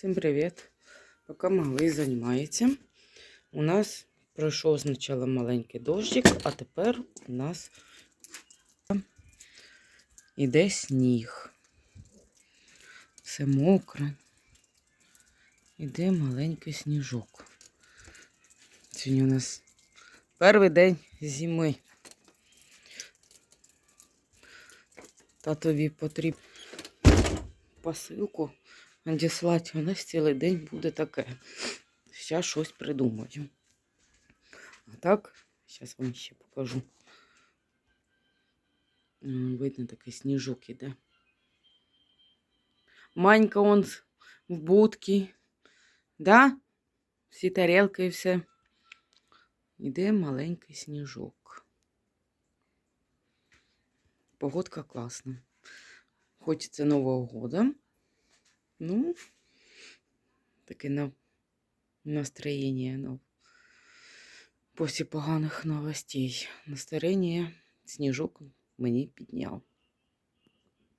Всім привіт! Поки малий займається. У нас пройшов спочатку маленький дощик, а тепер у нас іде сніг. Все мокре. Іде маленький сніжок. Сьогодні у нас перший день зими. Татові потрібно посилку надіслати. У нас цілий день буде таке. Зараз щось придумаю. А так, зараз вам ще покажу. Видно, такий сніжок іде. Манька он в будці. Да? Всі тарелки і все. Іде маленький сніжок. Погодка класна. Хочеться Нового года. Ну, таке на... настроєння. Ну, після поганих новостей. Настроєння сніжок мені підняв.